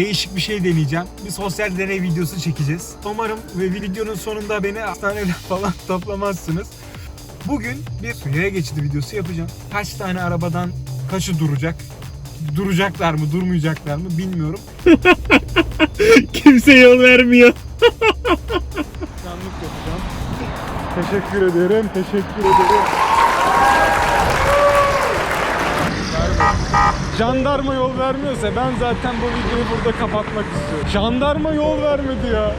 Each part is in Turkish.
değişik bir şey deneyeceğim. Bir sosyal deney videosu çekeceğiz. Umarım ve videonun sonunda beni hastaneden falan toplamazsınız. Bugün bir yaya geçidi videosu yapacağım. Kaç tane arabadan kaçı duracak? Duracaklar mı, durmayacaklar mı bilmiyorum. Kimse yol vermiyor. Yanlık yapacağım. Teşekkür ederim, teşekkür ederim. Jandarma yol vermiyorsa ben zaten bu videoyu burada kapatmak istiyorum. Jandarma yol vermedi ya.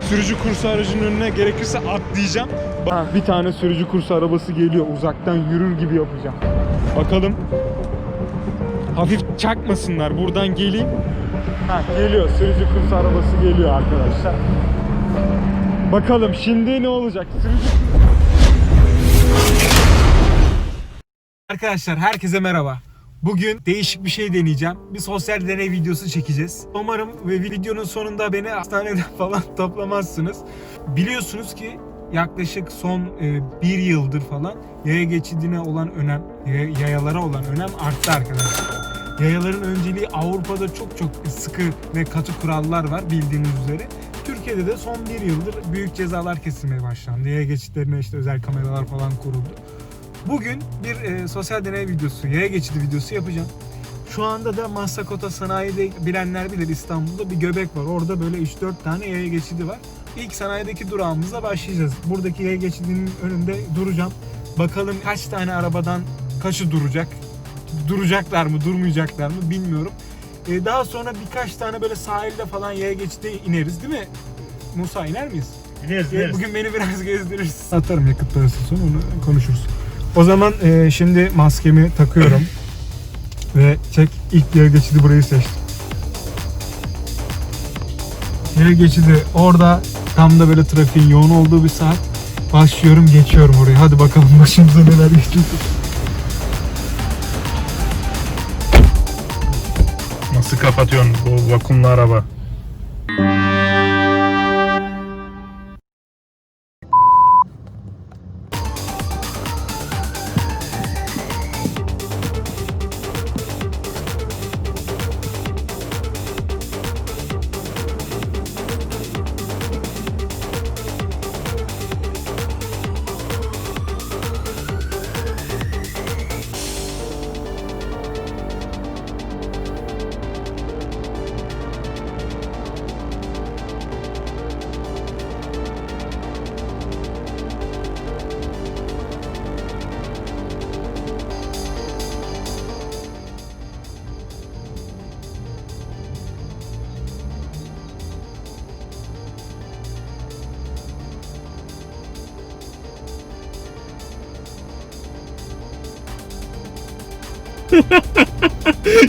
Sürücü kursu aracının önüne gerekirse atlayacağım. Ha, bir tane sürücü kursu arabası geliyor. Uzaktan yürür gibi yapacağım. Bakalım. Hafif çakmasınlar. Buradan geleyim. Ha geliyor. Sürücü kursu arabası geliyor arkadaşlar. Bakalım şimdi ne olacak? Sürücü Arkadaşlar herkese merhaba. Bugün değişik bir şey deneyeceğim. Bir sosyal deney videosu çekeceğiz. Umarım ve videonun sonunda beni hastaneden falan toplamazsınız. Biliyorsunuz ki yaklaşık son e, bir yıldır falan yaya geçidine olan önem, yaya- yayalara olan önem arttı arkadaşlar. Yayaların önceliği Avrupa'da çok çok sıkı ve katı kurallar var bildiğiniz üzere. Türkiye'de de son bir yıldır büyük cezalar kesilmeye başlandı. Yaya geçitlerine işte özel kameralar falan kuruldu. Bugün bir e, sosyal deney videosu, yaya geçidi videosu yapacağım. Şu anda da Massakota sanayide bilenler bilir İstanbul'da bir göbek var. Orada böyle 3-4 tane yaya geçidi var. İlk sanayideki durağımızla başlayacağız. Buradaki yaya geçidinin önünde duracağım. Bakalım kaç tane arabadan kaçı duracak? Duracaklar mı, durmayacaklar mı bilmiyorum. E, daha sonra birkaç tane böyle sahilde falan yaya geçide ineriz değil mi? Musa iner miyiz? İneriz E, Bugün beni biraz gezdirirsin. Atarım yakıt parası sonra onu konuşuruz. O zaman e, şimdi maskemi takıyorum. Ve çek ilk yere geçidi burayı seçtim. Yere geçidi orada tam da böyle trafiğin yoğun olduğu bir saat. Başlıyorum geçiyorum orayı. Hadi bakalım başımıza neler geçiyor. Nasıl kapatıyorsun bu vakumlu araba?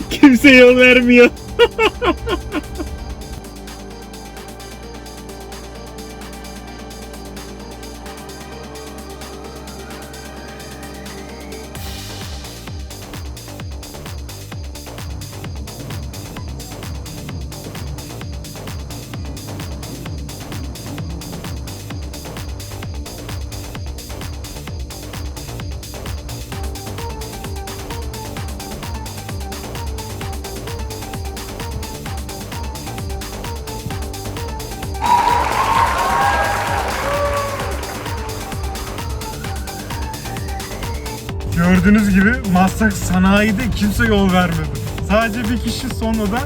Kimse yol vermiyor. Gördüğünüz gibi Maslak sanayide kimse yol vermedi. Sadece bir kişi sonra da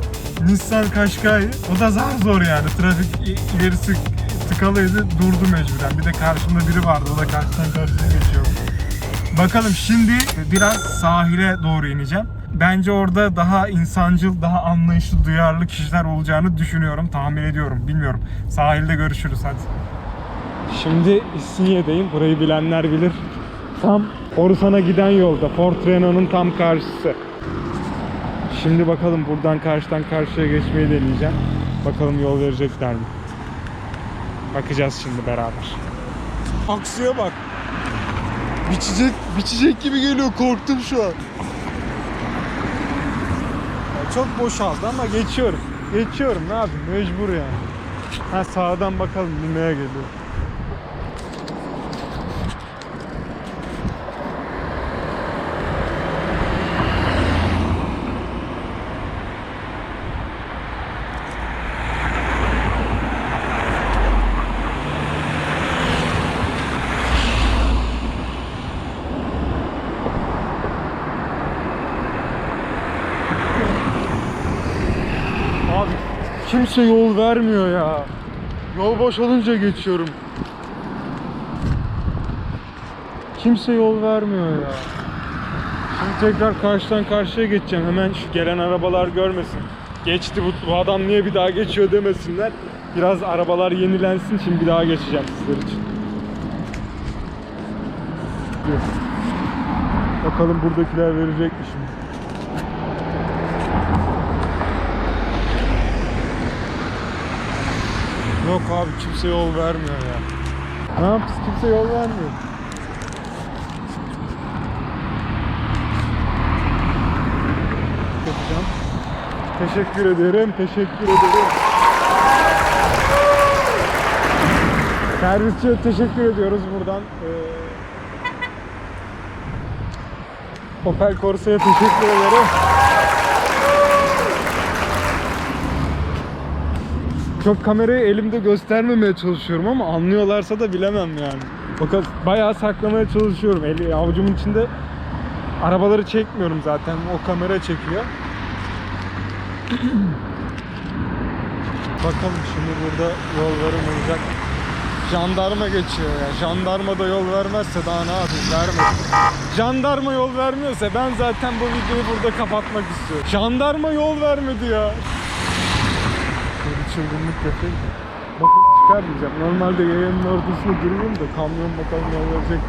Nissan Qashqai. O da zar zor yani. Trafik ilerisi tıkalıydı. Durdu mecburen. Bir de karşımda biri vardı. O da karşıdan karşıya geçiyor. Bakalım şimdi biraz sahile doğru ineceğim. Bence orada daha insancıl, daha anlayışlı, duyarlı kişiler olacağını düşünüyorum, tahmin ediyorum. Bilmiyorum. Sahilde görüşürüz hadi. Şimdi İstinye'deyim. Burayı bilenler bilir. Tam Orusan'a giden yolda. Fort Renault'un tam karşısı. Şimdi bakalım buradan karşıdan karşıya geçmeyi deneyeceğim. Bakalım yol verecekler mi? Bakacağız şimdi beraber. Aksiye bak. Biçecek, biçecek gibi geliyor. Korktum şu an. Ya çok boşaldı ama geçiyorum. Geçiyorum ne yapayım mecbur yani. Ha sağdan bakalım bir neye geliyor. Kimse yol vermiyor ya. Yol boş olunca geçiyorum. Kimse yol vermiyor ya. Şimdi tekrar karşıdan karşıya geçeceğim. Hemen şu gelen arabalar görmesin. Geçti bu, bu adam niye bir daha geçiyor demesinler. Biraz arabalar yenilensin. Şimdi bir daha geçeceğim sizler için. Bakalım buradakiler verecek mi şimdi? Yok abi kimse yol vermiyor ya. Ne yapacağız? Kimse yol vermiyor. Yapacağım. Teşekkür ederim. Teşekkür ederim. Servisçiye teşekkür ediyoruz buradan. Ee, Opel Corsa'ya teşekkür ederim. Çok kamerayı elimde göstermemeye çalışıyorum ama anlıyorlarsa da bilemem yani. Bakın bayağı saklamaya çalışıyorum. Eli avucumun içinde arabaları çekmiyorum zaten. O kamera çekiyor. Bakalım şimdi burada yol verim olacak. Jandarma geçiyor ya. Jandarma da yol vermezse daha ne yapayım? Vermesin. Jandarma yol vermiyorsa ben zaten bu videoyu burada kapatmak istiyorum. Jandarma yol vermedi ya. Çılgınlık yapayım. Bakın çıkar diyeceğim. Normalde yayının ortasına girmeyeyim de kamyon bakalım yol verecek.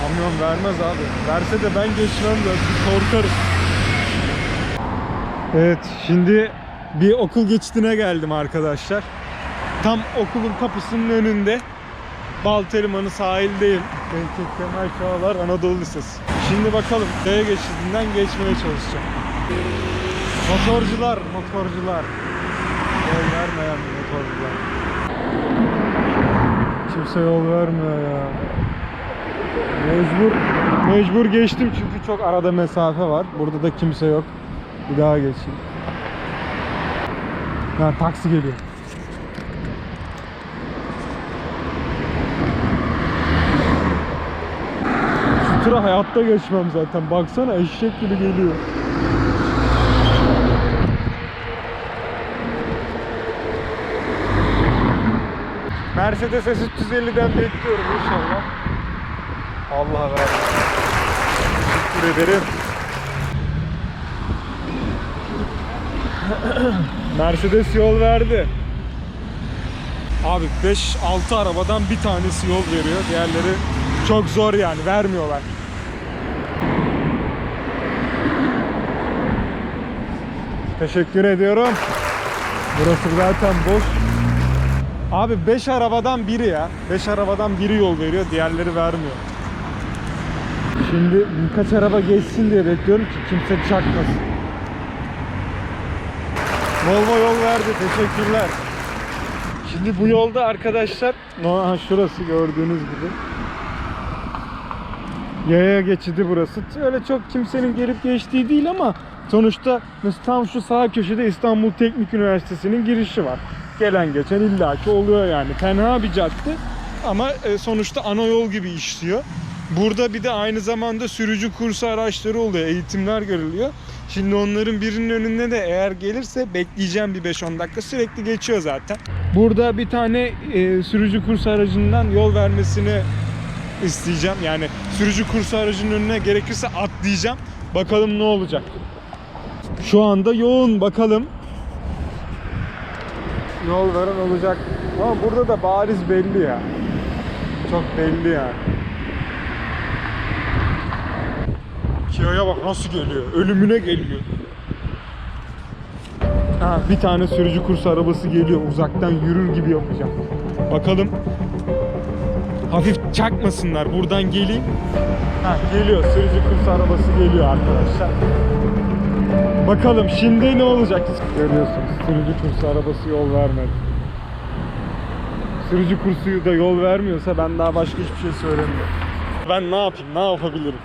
Kamyon vermez abi. Verse de ben geçmem zaten. Korkarım. Evet şimdi bir okul geçidine geldim arkadaşlar. Tam okulun kapısının önünde. Baltelimanı sahildeyim. Beykek Kemal Çağlar Anadolu Lisesi. Şimdi bakalım Daya geçidinden geçmeye çalışacağım. Motorcular, motorcular. Yol vermeyen motorcular. Kimse yol vermiyor ya. Mecbur, mecbur geçtim çünkü çok arada mesafe var. Burada da kimse yok. Bir daha geçeyim. Ha, taksi geliyor. Şu tura hayatta geçmem zaten. Baksana eşek gibi geliyor. Mercedes S350'den bekliyorum inşallah. Allah ver. Teşekkür ederim. Mercedes yol verdi. Abi 5-6 arabadan bir tanesi yol veriyor. Diğerleri çok zor yani vermiyorlar. Teşekkür ediyorum. Burası zaten boş. Abi 5 arabadan biri ya. 5 arabadan biri yol veriyor, diğerleri vermiyor. Şimdi birkaç araba geçsin diye bekliyorum ki kimse çakmasın. Volvo yol verdi, teşekkürler. Şimdi bu yolda arkadaşlar, no, ha, şurası gördüğünüz gibi. Yaya geçidi burası. Öyle çok kimsenin gelip geçtiği değil ama sonuçta tam şu sağ köşede İstanbul Teknik Üniversitesi'nin girişi var. Gelen geçen illaki oluyor yani. Tenha bir cadde ama e, sonuçta ana yol gibi işliyor. Burada bir de aynı zamanda sürücü kursu araçları oluyor, eğitimler görülüyor. Şimdi onların birinin önüne de eğer gelirse bekleyeceğim bir 5-10 dakika sürekli geçiyor zaten. Burada bir tane e, sürücü kursu aracından yol vermesini isteyeceğim. Yani sürücü kursu aracının önüne gerekirse atlayacağım. Bakalım ne olacak. Şu anda yoğun bakalım. Yol veren olacak. Ama burada da bariz belli ya. Çok belli yani. Kia'ya bak nasıl geliyor. Ölümüne geliyor. Ha, bir tane sürücü kursu arabası geliyor. Uzaktan yürür gibi yapacağım. Bakalım. Hafif çakmasınlar. Buradan geleyim. Ha, geliyor. Sürücü kursu arabası geliyor arkadaşlar. Bakalım şimdi ne olacak? Görüyorsunuz sürücü kursu arabası yol vermedi. Sürücü kursu da yol vermiyorsa ben daha başka hiçbir şey söylemiyorum. Ben ne yapayım? Ne yapabilirim?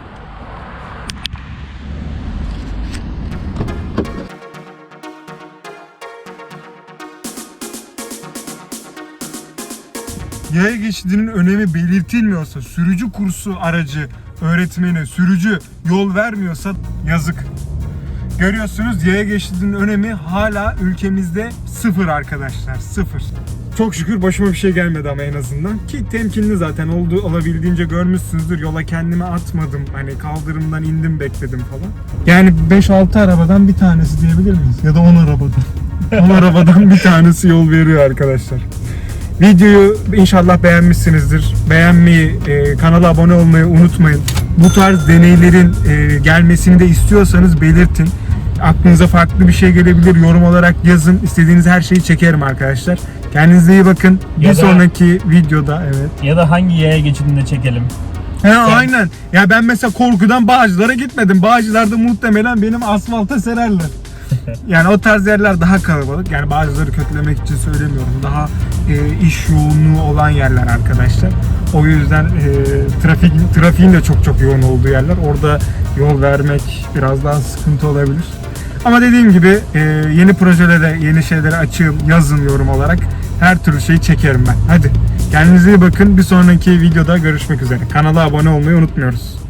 Yaya geçidinin önemi belirtilmiyorsa, sürücü kursu aracı öğretmeni, sürücü yol vermiyorsa yazık. Görüyorsunuz yaya geçidinin önemi hala ülkemizde sıfır arkadaşlar. Sıfır. Çok şükür başıma bir şey gelmedi ama en azından. Ki temkinli zaten oldu olabildiğince görmüşsünüzdür. Yola kendimi atmadım. Hani kaldırımdan indim bekledim falan. Yani 5-6 arabadan bir tanesi diyebilir miyiz? Ya da 10 arabadan. 10 arabadan bir tanesi yol veriyor arkadaşlar. Videoyu inşallah beğenmişsinizdir. Beğenmeyi, e, kanala abone olmayı unutmayın. Bu tarz deneylerin e, gelmesini de istiyorsanız belirtin. Aklınıza farklı bir şey gelebilir. Yorum olarak yazın. İstediğiniz her şeyi çekerim arkadaşlar. Kendinize iyi bakın. Bir Ya da- sonraki videoda evet. Ya da hangi yaya geçidinde çekelim? He aynen. Ya ben mesela korkudan Bağcılar'a gitmedim. Bağcılar'da muhtemelen benim asfalta sererler. Yani o tarz yerler daha kalabalık. Yani Bağcılar'ı kötülemek için söylemiyorum. Daha e, iş yoğunluğu olan yerler arkadaşlar. O yüzden e, trafik trafiğin de çok çok yoğun olduğu yerler. Orada yol vermek biraz daha sıkıntı olabilir. Ama dediğim gibi e, yeni projelere, yeni şeylere açığım. Yazın yorum olarak. Her türlü şeyi çekerim ben. Hadi kendinize iyi bakın. Bir sonraki videoda görüşmek üzere. Kanala abone olmayı unutmuyoruz.